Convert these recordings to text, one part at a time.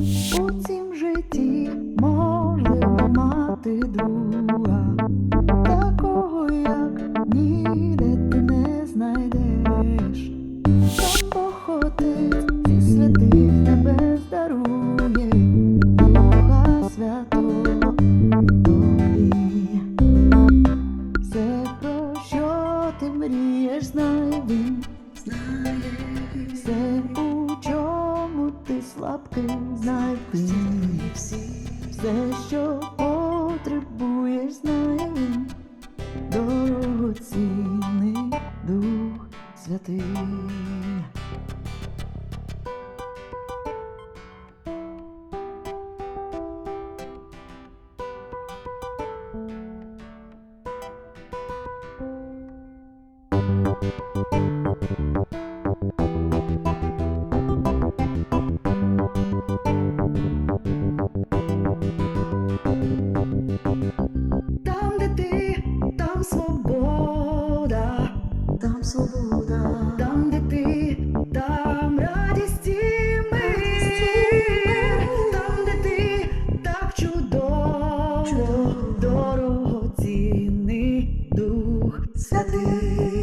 У цім житті можливо мати друга, такого як ніде ти не знайдеш. Сам Бог Отець зі святих небес дарує Духа Святого тобі. Все, про що ти мрієш, знай чому ти слабкий, знай він все, що потребуєш, знає він дорогоцінний Дух Святий. Там, там свобода, там, де ти, там радість і мир, там, де ти, так чудово, дорогоцінний Дух. Святий.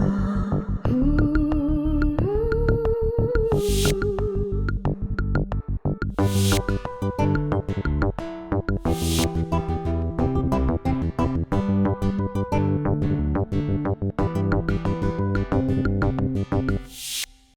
Uh...